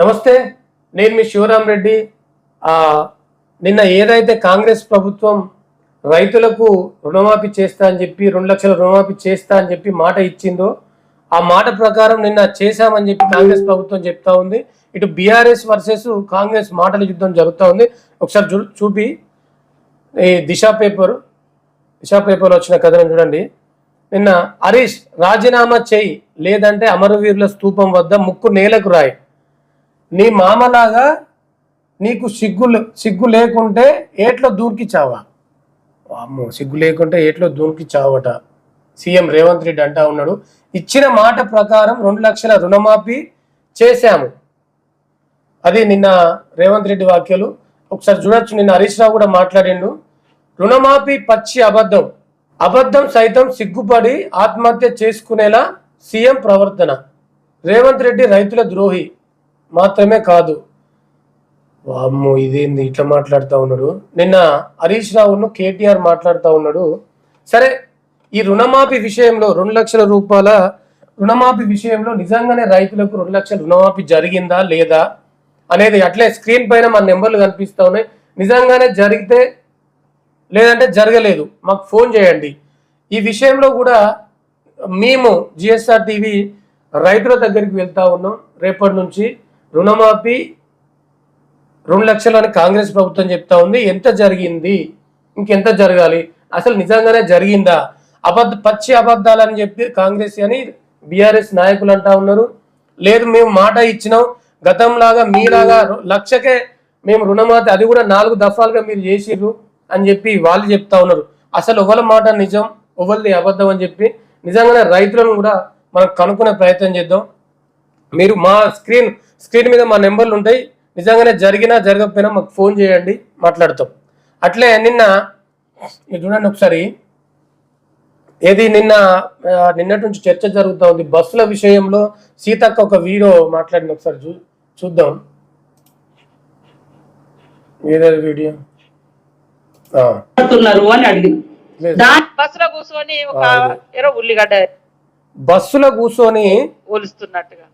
నమస్తే నేను మీ శివరాం రెడ్డి. నిన్న ఏదైతే కాంగ్రెస్ ప్రభుత్వం రైతులకు రుణమాఫీ చేస్తా అని చెప్పి రెండు లక్షల రుణమాఫీ చేస్తా అని చెప్పి మాట ఇచ్చిందో ఆ మాట ప్రకారం నిన్న చేశామని చెప్పి కాంగ్రెస్ ప్రభుత్వం చెప్తా ఉంది. ఇటు బీఆర్ఎస్ వర్సెస్ కాంగ్రెస్ మాటల యుద్ధం జరుగుతూ ఉంది. ఒకసారి చూ చూపి. ఈ దిశ పేపర్ దిశ పేపర్ వచ్చిన కథనం చూడండి. నిన్న హరీష్ రాజీనామా చేయి లేదంటే అమరవీరుల స్తూపం వద్ద ముక్కు నేలకు రాయి. నీ మామలాగా నీకు సిగ్గు సిగ్గు లేకుంటే ఏట్లో దూరికి చావా? అమ్మో సిగ్గు లేకుంటే ఏట్లో దూరికి చావట. సీఎం రేవంత్ రెడ్డి అంటా ఉన్నాడు ఇచ్చిన మాట ప్రకారం రెండు లక్షల రుణమాఫీ చేశాము. అది నిన్న రేవంత్ రెడ్డి వాక్యాలు ఒకసారి చూడొచ్చు నిన్న హరీష్ రావు కూడా మాట్లాడిండు. రుణమాఫీ పచ్చి అబద్ధం. అబద్ధం సైతం సిగ్గుపడి ఆత్మహత్య చేసుకునేలా సీఎం ప్రవర్తన. రేవంత్ రెడ్డి రైతుల ద్రోహి. మాత్రమే కాదు. వామ్మో ఇదేంది? ఇట్లా మాట్లాడుతూ ఉన్నాడు. నిన్న హరీష్ రావును కేటీఆర్ మాట్లాడుతూ ఉన్నాడు. సరే ఈ రుణమాఫీ విషయంలో రెండు లక్షల రూపాయల రుణమాఫీ విషయంలో నిజంగానే రైతులకు రెండు లక్షల రుణమాఫీ జరిగిందా లేదా అనేది అట్లే స్క్రీన్ పైన మన నెంబర్లు కనిపిస్తూ ఉన్నాయి. నిజంగానే జరిగితే లేదంటే జరగలేదు మాకు ఫోన్ చేయండి. ఈ విషయంలో కూడా మేము జిఎస్ఆర్ టీవీ రైతుల దగ్గరికి వెళ్తా ఉన్నాం. రేపటి నుంచి రుణమాఫీ రెండు లక్షలు అని కాంగ్రెస్ ప్రభుత్వం చెప్తా ఉంది. ఎంత జరిగింది? ఇంకెంత జరగాలి? అసలు నిజంగానే జరిగిందా? అబద్ధ పచ్చి అబద్ధాలని చెప్పి కాంగ్రెస్ అని బీఆర్ఎస్ నాయకులు అంటా ఉన్నారు. లేదు మేము మాట ఇచ్చినాం. గతంలాగా మీలాగా రు- లక్షకే మేము రుణమాఫీ అది కూడా నాలుగు దఫాలుగా మీరు చేసిర్రు. అని చెప్పి వాళ్ళు చెప్తా ఉన్నారు. అసలు ఎవరి మాట నిజం ఎవరిది అబద్ధం అని చెప్పి నిజంగానే రైతులను కూడా మనం కనుక్కునే ప్రయత్నం చేద్దాం. మీరు మా స్క్రీన్ స్క్రీన్ మీద మా నెంబర్లు ఉంటాయి. నిజంగానే జరిగినా జరగకపోయినా మాకు ఫోన్ చేయండి మాట్లాడతాం. అట్లే నిన్న ఇది చూడండి ఒకసారి. ఏది నిన్న నిన్నటి నుంచి చర్చ జరుగుతూ ఉంది. బస్సుల విషయంలో సీతక్క ఒక వీడియో మాట్లాడిన ఒకసారి చూ చూద్దాం. ఏదో వీడియో? అని. దాని బస్సులో కూర్చొని ఒక ఉల్లిగడ్డ బస్సులో కూర్చొని ఒలుస్తున్నట్టుగా.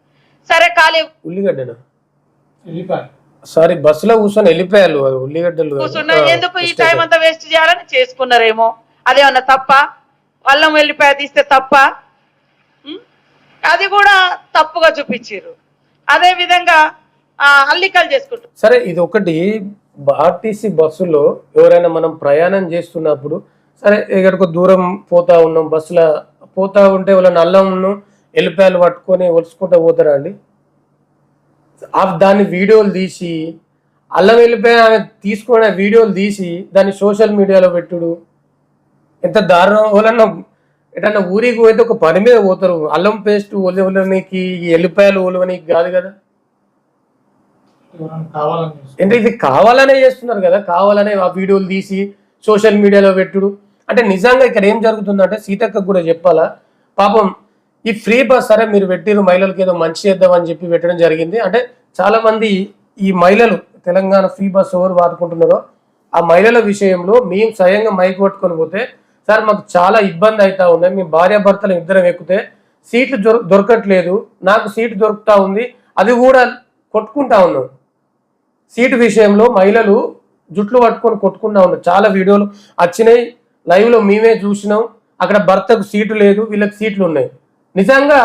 సరే ఖాళీ. ఉల్లిగడ్డనా? సారీ బస్సులో కూర్చొని వెళ్ళిపోయారు. ఉల్లిగడ్డలు. కూర్చున్నా ఎందుకు ఈ. టైం అంతా వేస్ట్ చేయాలని చేసుకున్నారేమో? అదేమన్నా తప్ప? అల్లం వెళ్ళిపోయా తీస్తే తప్ప? అది కూడా తప్పుగా చూపించారు. అదే విధంగా ఆ, అల్లికలు చేసుకుంటారు సరే ఇది ఒకటి ఆర్టీసీ బస్సులో ఎవరైనా మనం ప్రయాణం చేస్తున్నప్పుడు సరే ఎక్కడికో దూరం పోతా ఉన్నాం బస్సులో పోతా ఉంటే వాళ్ళని అల్లంను ఎల్లిపాయలు పట్టుకొని ఒలుచుకుంటూ పోతారా అండి? ఆ దాన్ని వీడియోలు తీసి అల్లం వెళ్ళిపోయి ఆమె తీసుకున్న వీడియోలు తీసి దాన్ని సోషల్ మీడియాలో పెట్టుడు. ఎంత దారుణం వాళ్ళన్నా ఎటన్నా ఊరికి పోయితే ఒక పని మీద పోతారు. అల్లం పేస్ట్ ఒలవనికి ఎల్లిపాయలు ఒలవనికి కాదు కదా? అంటే ఇది కావాలనే చేస్తున్నారు కదా కావాలనే ఆ వీడియోలు తీసి సోషల్ మీడియాలో పెట్టుడు. అంటే నిజంగా ఇక్కడ ఏం జరుగుతుందంటే సీతక్క కూడా చెప్పాలా పాపం ఈ ఫ్రీ బస్ సరే మీరు పెట్టిరు మహిళలకు ఏదో మంచి చేద్దామని చెప్పి పెట్టడం జరిగింది. అంటే చాలా మంది ఈ మహిళలు తెలంగాణ ఫ్రీ బస్ ఎవరు వాడుకుంటున్నారో ఆ మహిళల విషయంలో మేము స్వయంగా మైక్ పట్టుకొని పోతే సార్ మాకు చాలా ఇబ్బంది అవుతా ఉన్నాయి మీ భార్యాభర్తలు ఇద్దరం ఎక్కితే సీట్లు దొరకట్లేదు నాకు సీటు దొరుకుతా ఉంది అది కూడా కొట్టుకుంటా ఉన్నాం. సీటు విషయంలో మహిళలు జుట్లు పట్టుకొని కొట్టుకుంటా ఉన్నారు. చాలా వీడియోలు వచ్చినాయి. లైవ్లో మేమే చూసినాం. అక్కడ భర్తకు సీటు లేదు. వీళ్ళకి సీట్లు ఉన్నాయి. నిజంగా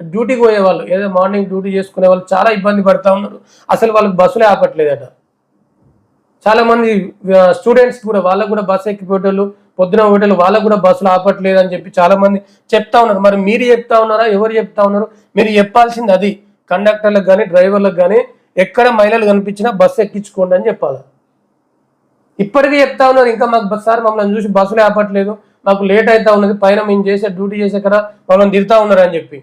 డ్యూటీకి పోయేవాళ్ళు ఏదో మార్నింగ్ డ్యూటీ చేసుకునే వాళ్ళు చాలా ఇబ్బంది పడుతూ ఉన్నారు. అసలు వాళ్ళకి బస్సులే ఆపట్లేదట. చాలామంది స్టూడెంట్స్ కూడా వాళ్ళకు కూడా బస్సు ఎక్కిపోయేటోళ్ళు పొద్దున పోయేటోళ్ళు వాళ్ళకు కూడా బస్సులు ఆపట్లేదు అని చెప్పి చాలామంది చెప్తా ఉన్నారు. మరి మీరు చెప్తా ఉన్నారా? ఎవరు చెప్తా ఉన్నారు? మీరు చెప్పాల్సింది అది. కండక్టర్లకు కానీ డ్రైవర్లకు కానీ ఎక్కడ మహిళలు కనిపించినా బస్సు ఎక్కించుకోండి అని చెప్పాలి. ఇప్పటికీ చెప్తా ఉన్నారు ఇంకా మాకు బస్ సార్ మమ్మల్ని చూసి బస్సులు ఆపట్లేదు మాకు లేట్ అవుతా ఉన్నది పైన మేము చేసే డ్యూటీ చేసే కదా మమ్మల్ని తిరుగుతా ఉన్నారు అని చెప్పి.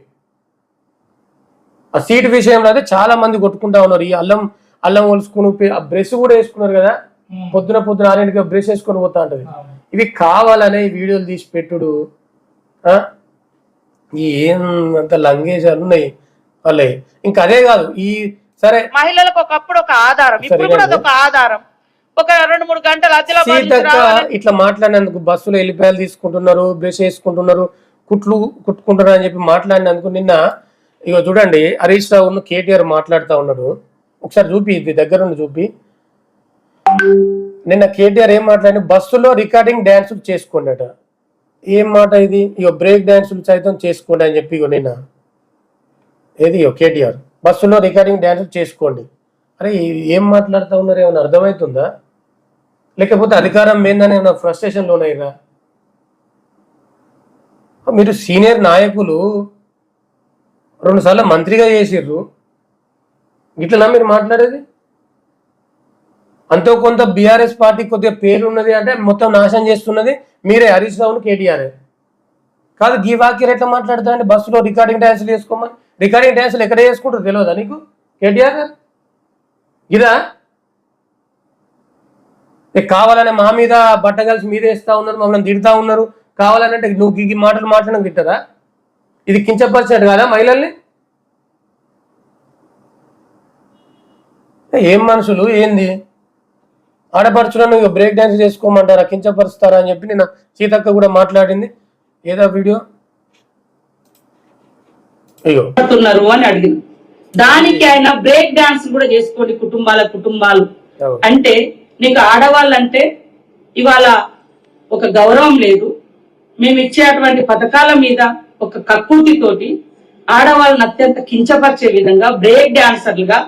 ఆ సీట్ విషయంలో అయితే చాలా మంది కొట్టుకుంటా ఉన్నారు. ఈ అల్లం అల్లం ఒలుసుకుని ఆ బ్రష్ కూడా వేసుకున్నారు కదా పొద్దున పొద్దున ఆరింటికి బ్రష్ వేసుకొని పోతా ఉంటది ఇవి కావాలనే వీడియోలు తీసి పెట్టుడు ఏం అంత లంగేజాలు ఉన్నాయి వాళ్ళే. ఇంకా అదే కాదు ఈ సరే. మహిళలకు ఒకప్పుడు ఒక ఆధారం ఇప్పుడు కూడా అదొక ఆధారం. ఒక రెండు మూడు గంటలు రావాలంటే ఇట్లా మాట్లాడినందుకు బస్సులో వెళ్ళిపోయాలు తీసుకుంటున్నారు బ్రష్ వేసుకుంటున్నారు కుట్లు కుట్టుకుంటున్నారు అని చెప్పి మాట్లాడినందుకు నిన్న ఇగో చూడండి హరీష్ రావును కేటీఆర్ మాట్లాడుతూ ఉన్నాడు. ఒకసారి చూపి ఇది దగ్గర నుండి చూపి. నిన్న కేటీఆర్ ఏం మాట్లాడి బస్సులో రికార్డింగ్ డ్యాన్సులు చేసుకోండి అట ఏం మాట ఇది? ఇగో బ్రేక్ డ్యాన్సులు సైతం చేసుకోండి అని చెప్పి నిన్న. ఏది ఇగో కేటీఆర్? బస్సులో రికార్డింగ్ డ్యాన్సులు చేసుకోండి. అరే ఏం మాట్లాడుతూ ఉన్నారు? ఏమైనా అర్థమవుతుందా? లేకపోతే అధికారం ఏందని ఏమైనా ఫ్రస్ట్రేషన్లో ఉన్నాయిరా మీరు సీనియర్ నాయకులు రెండుసార్లు మంత్రిగా చేసిర్రు. ఇట్లనా మీరు మాట్లాడేది? అంతో కొంత బీఆర్ఎస్ పార్టీ కొద్దిగా పేరు ఉన్నది అంటే మొత్తం నాశనం చేస్తున్నది మీరే హరీష్ రావును కేటీఆర్ కాదు గీ వాక్యర్ ఎట్లా మాట్లాడతారండి? బస్సులో రికార్డింగ్ డ్యాన్సులు చేసుకోమని. రికార్డింగ్ డ్యాన్సులు ఎక్కడ చేసుకుంటారు తెలియదా నీకు? కేటీఆర్ ఇదా? కావాలనే మా మీద బట్ట కలిసి మీదే ఇస్తా ఉన్నారు మమ్మల్ని తిడతా ఉన్నారు. కావాలనంటే నువ్వు ఈ మాటలు మాట్లాడడం తిట్టదా? ఇది కించపరిచినట్టు కదా మహిళల్ని? ఏం మనుషులు? ఏంది? ఆడపరచులను బ్రేక్ డ్యాన్స్ చేసుకోమంటారా? కించపరుస్తారా అని చెప్పి నేను సీతక్క కూడా మాట్లాడింది. ఏదో వీడియో? పడుతున్నారు అని అడిగింది దానికి ఆయన బ్రేక్ డాన్స్ కూడా చేసుకోండి కుటుంబాల కుటుంబాలు. అంటే నీకు ఆడవాళ్ళంటే ఇవాళ ఒక గౌరవం లేదు. మేము ఇచ్చేటువంటి పథకాల మీద ఒక కక్కుర్తితోటి ఆడవాళ్ళని అత్యంత కించపరిచే విధంగా బ్రేక్ డాన్సర్లుగా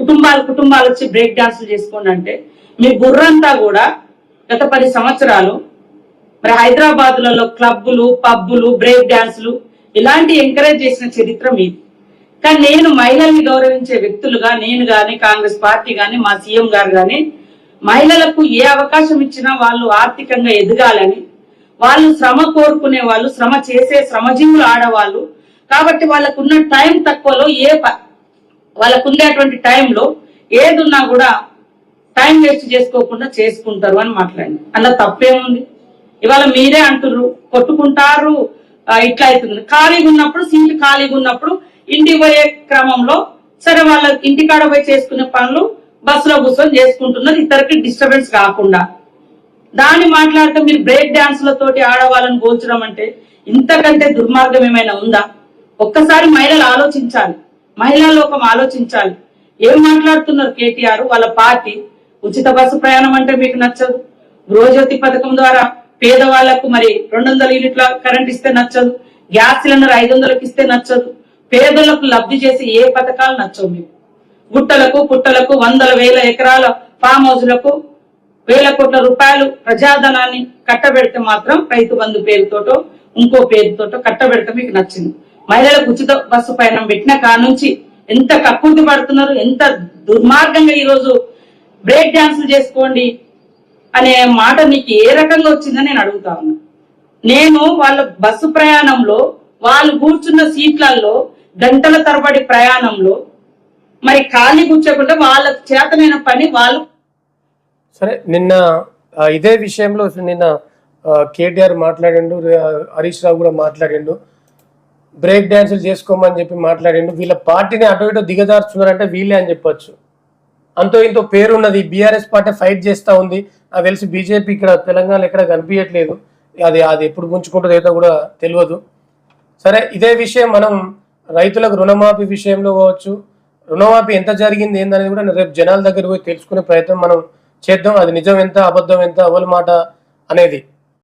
కుటుంబాలు కుటుంబాలు వచ్చి బ్రేక్ డాన్సులు చేసుకోండి అంటే మీ బుర్రంతా కూడా గత పది సంవత్సరాలు మరి హైదరాబాద్లలో క్లబ్బులు పబ్బులు బ్రేక్ డాన్సులు ఇలాంటి ఎంకరేజ్ చేసిన చరిత్ర మీది. కానీ నేను మహిళల్ని గౌరవించే వ్యక్తులుగా నేను గాని కాంగ్రెస్ పార్టీ గాని మా సీఎం గారు గాని మహిళలకు ఏ అవకాశం ఇచ్చినా వాళ్ళు ఆర్థికంగా ఎదగాలని వాళ్ళు శ్రమ కోరుకునే వాళ్ళు శ్రమ చేసే శ్రమజీవులు ఆడవాళ్ళు. కాబట్టి వాళ్ళకున్న టైం తక్కువలో ఏ ప- టైంలో ఏదున్నా కూడా టైం వేస్ట్ చేసుకోకుండా చేసుకుంటారు అని మాట్లాడింది. అందులో తప్పేముంది? ఇవాళ మీరే అంటుర్రు కొట్టుకుంటారు ఇట్లా అవుతుంది. ఖాళీగా ఉన్నప్పుడు సీట్లు ఖాళీగా ఉన్నప్పుడు ఇంటికి పోయే క్రమంలో సరే వాళ్ళ ఇంటికాడ పోయి చేసుకునే పనులు బస్సులో కూర్చొని చేసుకుంటున్నారు. ఇద్దరికి డిస్టర్బెన్స్ కాకుండా. దాన్ని మాట్లాడితే మీరు బ్రేక్ డాన్స్లతోటి ఆడవాళ్ళని పోల్చడం అంటే ఇంతకంటే దుర్మార్గం ఏమైనా ఉందా? ఒక్కసారి మహిళలు ఆలోచించాలి. మహిళా లోకం ఆలోచించాలి. ఏం మాట్లాడుతున్నారు కేటీఆర్? వాళ్ళ పార్టీ ఉచిత బస్సు ప్రయాణం అంటే మీకు నచ్చదు. గృహజ్యోతి పథకం ద్వారా పేదవాళ్ళకు మరి రెండు వందల యూనిట్ల కరెంట్ ఇస్తే నచ్చదు గ్యాస్ సిలిండర్ ఐదు వందలకు ఇస్తే నచ్చదు. పేదలకు లబ్ధి చేసే ఏ పథకాలు నచ్చవు మీకు? గుట్టలకు పుట్టలకు వందల వేల ఎకరాల ఫామ్ హౌస్లకు వేల కోట్ల రూపాయలు ప్రజాధనాన్ని కట్టబెడితే మాత్రం రైతు బంధు పేరుతోటో ఇంకో పేరుతోటో కట్టబెడితే మీకు నచ్చింది. మహిళలకు ఉచిత బస్సు పయనం పెట్టిన కానుంచి ఎంత కక్కుర్తి పడుతున్నారు ఎంత దుర్మార్గంగా ఈరోజు బ్రేక్ డాన్సులు చేసుకోండి. అనే మాట నీకు ఏ రకంగా వచ్చిందని నేను అడుగుతా ఉన్నా. నేను వాళ్ళ బస్సు ప్రయాణంలో వాళ్ళు కూర్చున్న సీట్లలో గంటల తరబడి ప్రయాణంలో మరి ఖాళీ కూర్చోకుండా వాళ్ళకు చేతనైన పని వాళ్ళు సరే నిన్న ఇదే విషయంలో నిన్న కేటీఆర్ మాట్లాడిండు హరీష్ రావు కూడా మాట్లాడిండు. బ్రేక్ డ్యాన్సులు చేసుకోమని చెప్పి మాట్లాడిండు. వీళ్ళ పార్టీని అటు ఇటు దిగదార్చున్నారంటే వీళ్ళే అని చెప్పొచ్చు. అంతో ఇంతో పేరు ఉన్నది బీఆర్ఎస్ పార్టీ ఫైట్ చేస్తూ ఉంది. నాకు తెలిసి బీజేపీ ఇక్కడ తెలంగాణలో ఎక్కడ కనిపించట్లేదు. అది అది ఎప్పుడు పుంజుకుంటుందో ఏదో కూడా తెలియదు. సరే ఇదే విషయం మనం రైతులకు రుణమాఫీ విషయంలో కావచ్చు రుణమాఫీ ఎంత జరిగింది ఏందనేది కూడా రేపు జనాల దగ్గర పోయి తెలుసుకునే ప్రయత్నం మనం చేద్దాం. అది నిజం ఎంత అబద్ధం ఎంత అవల మాట అనేది.